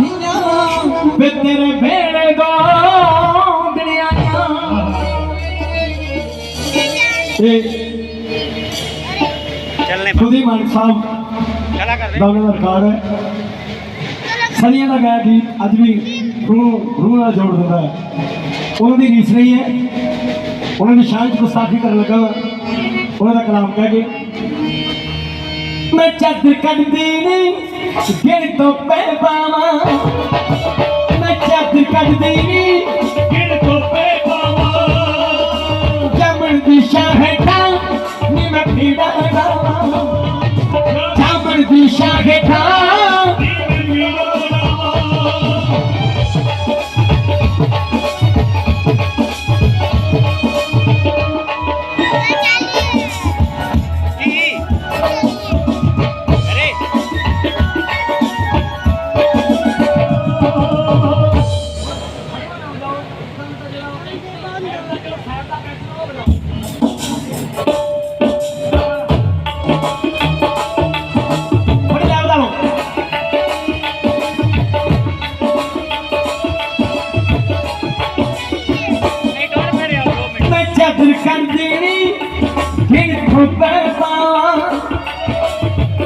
ਨੀਆਂ ਵੇ ਤੇਰੇ ਵੇਲੇ ਦੋ ਦੁਨੀਆਂ ਇਹ ਚੱਲਨੇ ਖੁਦੀ ਮਾਨ ਸਾਹਿਬ ਚਲਾ ਕਰ ਦਾ ਉਹਨਾਂ ਦਾ ਰਿਕਾਰਡ ਹੈ ਸਦੀਆਂ ਦਾ ਗਾਇਆ ਗੀਤ ਅੱਜ ਵੀ ਰੂਹ ਰੂਹ ਨਾਲ ਜੋੜ ਦਿੰਦਾ ਹੈ ਉਹਨਾਂ ਦੀ ਰੀਸ ਨਹੀਂ ਹੈ ਉਹਨਾਂ ਦੀ ਸ਼ਾਨ ਚ ਗੁਸਤਾਖੀ ਕਰਨ ਲੱਗਾ ਵਾ। ਉਹਨਾਂ ਦਾ ਕਲਾਮ ਕਹਿ ਕੇ ਮੈਂ ਚੱਦ ਕੱਢਦੀ ਨਹੀਂ ਗਿਣ ਤੋਂ ਪੈ ਪਾਵਾਂ। ਪਾਵਾ ਜਮਣ ਦੀ ਸ਼ਾਹਟਾਂ ਨੀ ਮੈਂ ਫੀੜਾ ਗਾਵਾਂ ਜਮਣ ਦੀ ਸ਼ਾਹਟਾਂ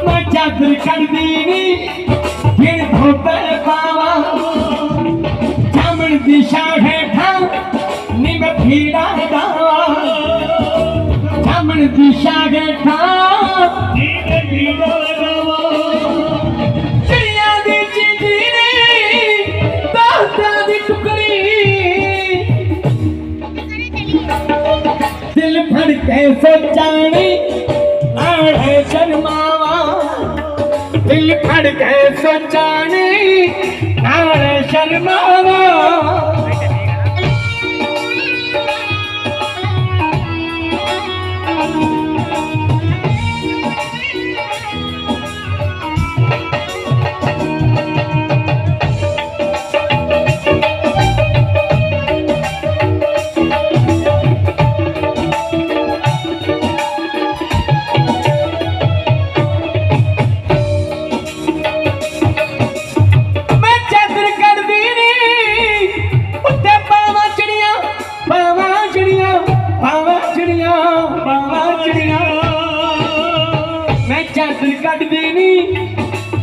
ਮੈਂ ਚਾਦਰ ਕਰਦੀ ਨੀ ਗਿਣ ਖੁੱਬੇ ਪਾਵਾਂ। ਫੀੜਾ ਗਾਵਾਂ ਜਾਮਣ ਦੀ ਸ਼ਾਹੇ ਠਾਂ ਜੀਵੇ ਜੀਵੋ ਰਵਾ ਚਿੜੀਆਂ ਦੀ ਚਿੰਦੀ ਨੀ ਦਾਤਾਂ ਦੀ ਟੁਕੜੀ। ਦਿਲ ਫੜ ਕੇ ਸੋਚਾਣੀ ਨਾੜੇ ਸ਼ਰਮਾਵਾ। ਦਿਲ ਫੜ ਕੇ ਸੋਚਾਣੀ ਨਾੜੇ ਸ਼ਰਮਾਵਾ।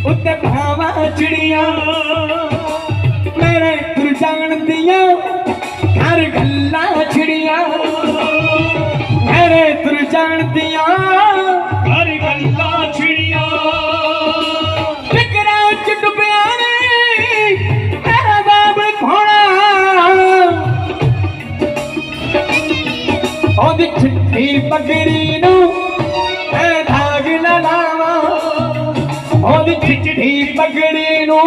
ਉੱਤੇ ਪਾਵਾਂ ਚਿੜੀਆਂ ਮੇਰੇ ਤੁਰ ਜਾਣਦੀਆਂ ਘਰ ਗੱਲਾਂ ਛਿੜੀਆਂ ਮੇਰੇ ਤੁਰ ਜਾਣਦੀਆਂ ਹਰ ತಗಡೇನು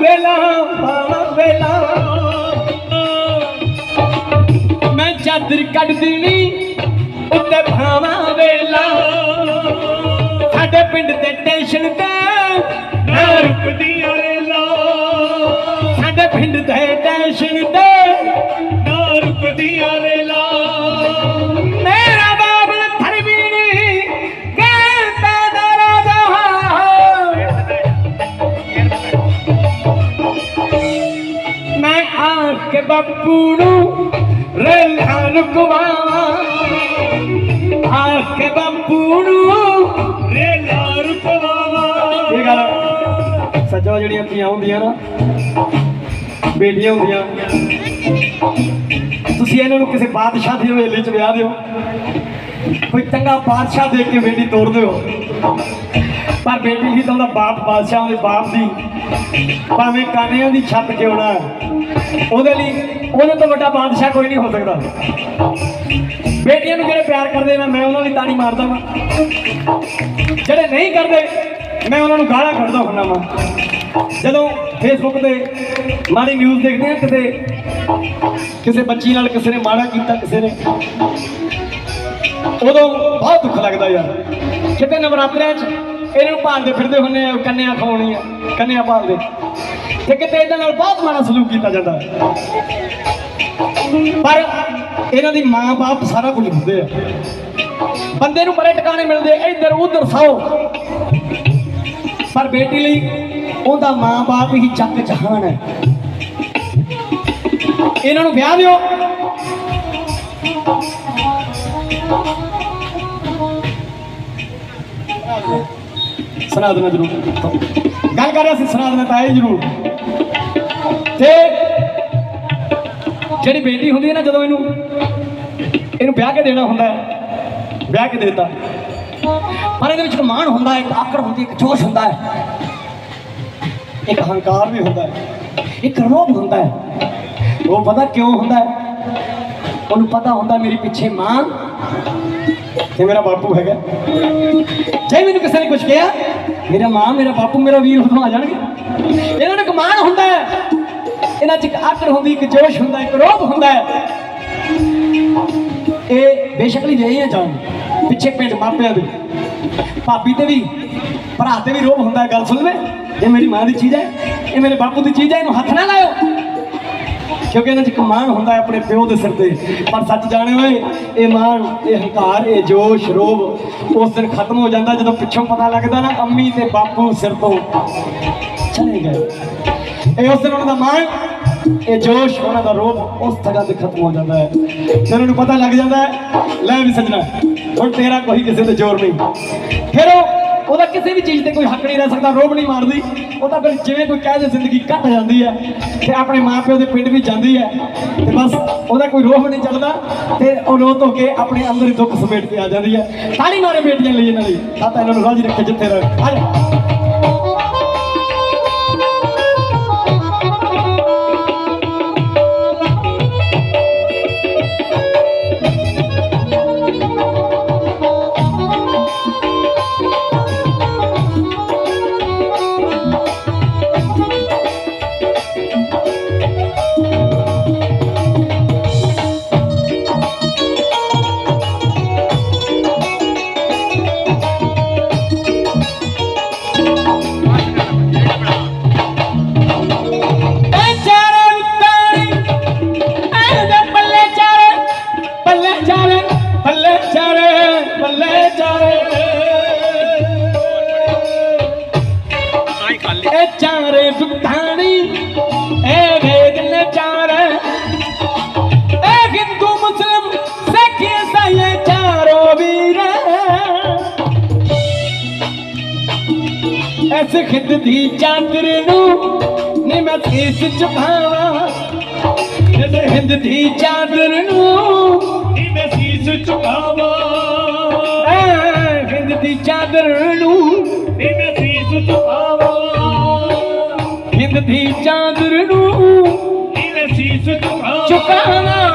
ਵੇਲਾ ਪਾਵਾਂ ਵੇਲਾ। ਮੈਂ ਚਾਦਰ ਕੱਢਦੀ ਨਹੀਂ ਉੱਤੇ ਪਾਵਾਂ ਵੇਲਾ। ਸਾਡੇ ਪਿੰਡ ਦੇ ਟੈਨਸ਼ਨ ਤੇ ਨਾ ਰੁਕਦੀਆਂ ਰੇਲਾ। ਸਾਡੇ ਪਿੰਡ ਦੇ ਟੈਨਸ਼ਨ ਤੇ ਨਾ ਰੁਕਦੀਆਂ ਮੈਂ ਆਖ ਕੇ ਬੱਪੂ ਨੂੰ ਰੇਲਾਂ ਰੁਕਵਾਵਾਂ ਆਖ ਕੇ ਬੱਪੂ ਨੂੰ ਰੇਲਾ ਜਿਹੜੀਆਂ ਧੀਆਂ ਹੁੰਦੀਆਂ ਨਾ, ਬੇਟੀਆਂ ਹੁੰਦੀਆਂ, ਤੁਸੀਂ ਇਹਨਾਂ ਨੂੰ ਕਿਸੇ ਬਾਦਸ਼ਾਹ ਦੀ ਹਵੇਲੀ 'ਚ ਵਿਆਹ ਦਿਓ। ਕੋਈ ਚੰਗਾ ਬਾਦਸ਼ਾਹ ਦੇਖ ਕੇ ਬੇਟੀ ਤੋਰ ਦਿਓ। ਪਰ ਬੇਟੀ ਹੀ ਤਾਂ ਉਹਦਾ ਬਾਪ ਬਾਦਸ਼ਾਹ ਉਹਦੇ ਬਾਪ ਦੀ। ਭਾਵੇਂ ਕਾਨਿਆਂ ਦੀ ਛੱਤ ਕਿਉਂ ਨਾ ਉਹਦੇ ਲਈ ਉਹਦੇ ਤੋਂ ਵੱਡਾ ਬਾਦਸ਼ਾਹ ਕੋਈ ਨਹੀਂ ਹੋ ਸਕਦਾ। ਬੇਟੀਆਂ ਨੂੰ ਜਿਹੜੇ ਪਿਆਰ ਕਰਦੇ ਨੇ, ਮੈਂ ਉਹਨਾਂ ਲਈ ਤਾੜੀ ਮਾਰਦਾ ਵਾਂ। ਜਿਹੜੇ ਨਹੀਂ ਕਰਦੇ, ਮੈਂ ਉਹਨਾਂ ਨੂੰ ਗਾਲਾਂ ਕੱਢਦਾ ਹੁੰਦਾ ਵਾਂ। ਜਦੋਂ ਫੇਸਬੁੱਕ ਤੇ ਮਾੜੀ ਨਿਊਜ਼ ਦੇਖਦੇ ਆ, ਕਿਤੇ ਕਿਸੇ ਬੱਚੀ ਨਾਲ ਕਿਸੇ ਨੇ ਮਾੜਾ ਕੀਤਾ, ਕਿਸੇ ਨੇ ਉਦੋਂ ਬਹੁਤ ਦੁੱਖ ਲੱਗਦਾ ਯਾਰ। ਕਿਤੇ ਨਵਰਾਤਰਿਆਂ 'ਚ ਇਹਨਾਂ ਨੂੰ ਭਾਲਦੇ ਫਿਰਦੇ ਹੁੰਨੇ ਆ, ਕੰਨਿਆ ਖਾਉਣੀਆਂ ਕੰਨਿਆ ਭਾਲਦੇ। ਤੇ ਕਿਤੇ ਇਹਨਾਂ ਨਾਲ ਬਹੁਤ ਮਾੜਾ ਸਲੂਕ ਕੀਤਾ ਜਾਂਦਾ ਪਰ ਇਹਨਾਂ ਦੀ ਮਾਂ-ਬਾਪ ਸਾਰਾ ਕੁਝ ਹੁੰਦੇ ਆ। ਬੰਦੇ ਨੂੰ ਬੜੇ ਟਿਕਾਣੇ ਮਿਲਦੇ ਇੱਧਰ, ਉੱਧਰ ਸੌ ਪਰ ਬੇਟੀ ਲਈ ਉਹਦਾ ਮਾਂ-ਬਾਪ ਹੀ ਚੱਕ ਜਹਾਨ ਹੈ। ਇਹਨਾਂ ਨੂੰ ਵਿਆਹ ਦਿਓ। ਸੁਣਾ ਦੇਣਾ ਜਰੂਰ। ਗੱਲ ਕਰ ਰਿਹਾ ਸੀ, ਸੁਣਾ ਦੇਣਾ ਤਾਂ ਇਹ ਜਰੂਰ। ਤੇ ਜਿਹੜੀ ਬੇਟੀ ਹੁੰਦੀ ਹੈ ਨਾ ਜਦੋਂ ਇਹਨੂੰ ਇਹਨੂੰ ਵਿਆਹ ਕੇ ਦੇਣਾ ਹੁੰਦਾ ਵਿਆਹ ਕੇ ਦੇਤਾ। ਪਰ ਇਹਦੇ ਵਿੱਚ ਇੱਕ ਮਾਣ ਹੁੰਦਾ ਹੈ, ਇੱਕ ਆਕੜ ਹੁੰਦੀ ਇੱਕ ਜੋਸ਼ ਹੁੰਦਾ ਹੈ। ਇੱਕ ਹੰਕਾਰ ਵੀ ਹੁੰਦਾ ਹੈ। ਇੱਕ ਰੋਬ ਹੁੰਦਾ ਹੈ। ਉਹ ਪਤਾ ਕਿਉਂ ਹੁੰਦਾ ਹੈ? ਉਹਨੂੰ ਪਤਾ ਹੁੰਦਾ ਮੇਰੀ ਪਿੱਛੇ ਮਾਂ ਤੇ ਮੇਰਾ ਬਾਪੂ ਹੈਗਾ। ਜੇ ਮੈਨੂੰ ਕਿਸੇ ਨੇ ਕੁਝ ਕਿਹਾ ਮੇਰਾ ਮਾਂ, ਮੇਰਾ ਬਾਪੂ, ਮੇਰਾ ਵੀਰ ਉਦੋਂ ਆ ਜਾਣਗੇ। ਇਹਨਾਂ ਨੂੰ ਕਮਾਨ ਹੁੰਦਾ ਹੈ। ਇਹਨਾਂ 'ਚ ਇੱਕ ਆਕੜ ਹੁੰਦੀ, ਇੱਕ ਜੋਸ਼ ਹੁੰਦਾ, ਇੱਕ ਰੋਬ ਹੁੰਦਾ ਹੈ। ਇਹ ਬੇਸ਼ੱਕ ਨਹੀਂ ਰਹੇ ਆ ਜਾਣ ਪਿੱਛੇ ਪਿੰਡ ਮਾਪਿਆਂ ਦੇ। ਭਾਬੀ ਤੇ ਵੀ, ਭਰਾ ਤੇ ਵੀ ਰੋਹ ਹੁੰਦਾ ਗੱਲ ਸੁਣ ਲੈ। ਇਹ ਮੇਰੀ ਮਾਂ ਦੀ ਚੀਜ਼ ਹੈ। ਇਹ ਮੇਰੇ ਬਾਪੂ ਦੀ ਚੀਜ਼ ਹੈ। ਇਹਨੂੰ ਹੱਥ ਨਾ ਲਾਇਓ। ਕਿਉਂਕਿ ਇਹਨਾਂ 'ਚ ਇੱਕ ਮਾਣ ਹੁੰਦਾ ਹੈ ਆਪਣੇ ਪਿਓ ਦੇ ਸਿਰ ਤੇ। ਪਰ ਸੱਚ ਜਾਣੇ ਓਏ, ਇਹ ਮਾਣ, ਇਹ ਹੰਕਾਰ, ਇਹ ਜੋਸ਼ ਰੋਬ ਉਸ ਦਿਨ ਖਤਮ ਹੋ ਜਾਂਦਾ ਜਦੋਂ ਪਿੱਛੋਂ ਪਤਾ ਲੱਗਦਾ ਨਾ ਅੰਮੀ ਤੇ ਬਾਪੂ ਸਿਰ ਤੋਂ ਚਲੇ ਗਏ। ਇਹ ਉਸ ਦਿਨ ਉਹਨਾਂ ਦਾ ਮਾਣ, ਇਹ ਜੋਸ਼, ਉਹਨਾਂ ਦਾ ਰੋਬ ਉਸ ਜਗ੍ਹਾ ਤੇ ਖਤਮ ਹੋ ਜਾਂਦਾ ਹੈ। ਫਿਰ ਉਹਨਾਂ ਨੂੰ ਪਤਾ ਲੱਗ ਜਾਂਦਾ ਹੈ, ਲੈ ਵੀ ਸੱਜਣਾ, ਹੁਣ ਤੇਰਾ ਕੋਈ ਕਿਸੇ ਤੇ ਜ਼ੋਰ ਨਹੀਂ। ਫਿਰ ਉਹਦਾ ਕਿਸੇ ਵੀ ਚੀਜ਼ ਤੇ ਕੋਈ ਹੱਕ ਨਹੀਂ ਰਹਿ ਸਕਦਾ ਰੋਬ ਨਹੀਂ ਮਾਰਦੀ। ਉਹ ਤਾਂ ਫਿਰ ਜਿਵੇਂ ਕੋਈ ਕਹਿ ਦੇ ਜ਼ਿੰਦਗੀ ਕੱਟ ਜਾਂਦੀ ਹੈ ਤੇ ਆਪਣੇ ਮਾਪਿਓ ਦੇ ਪਿੰਡ ਵੀ ਜਾਂਦੀ ਹੈ ਤੇ ਬਸ ਉਹਦਾ ਕੋਈ ਰੋਹ ਨਹੀਂ ਚੱਲਦਾ ਤੇ ਉਹ ਰੋ ਧੋ ਕੇ ਆਪਣੇ ਅੰਦਰ ਹੀ ਦੁੱਖ ਸਮੇਟ ਕੇ ਆ ਜਾਂਦੀ ਹੈ। ਤਾਲੀ ਮਾਰੇ ਬੇਟੀਆਂ ਲਈ ਇਹਨਾਂ ਲਈ ਤਾਂ ਇਹਨਾਂ ਨੂੰ ਰਾਜੀ ਰੱਖੇ ਜਿੱਥੇ ਰਹਿ ਆ ਜਾ। ਐਸ ਦੀ ਚਾਦਰ ਨੂੰ ਨੀ ਮੈਂ ਸੀਸ ਝੁਕਾਵਾਂ ਇਸ ਹਿੰਦ ਦੀ ਚਾਦਰ ਨੂੰ ਨੀ ਮੈਂ ਸੀਸ ਝੁਕਾਵਾਂ ਐ, ਹਿੰਦ ਚਾਦਰ ਨੂੰ ਨੀ ਮੈਂ ਸੀਸ ਝੁਕਾਵਾਂ ਹਿੰਦ ਦੀ ਚਾਦਰ ਨੂੰ ਨੀ ਮੈਂ ਸੀਸ ਝੁਕਾਵਾਂ ਝੁਕਾਵਾਂ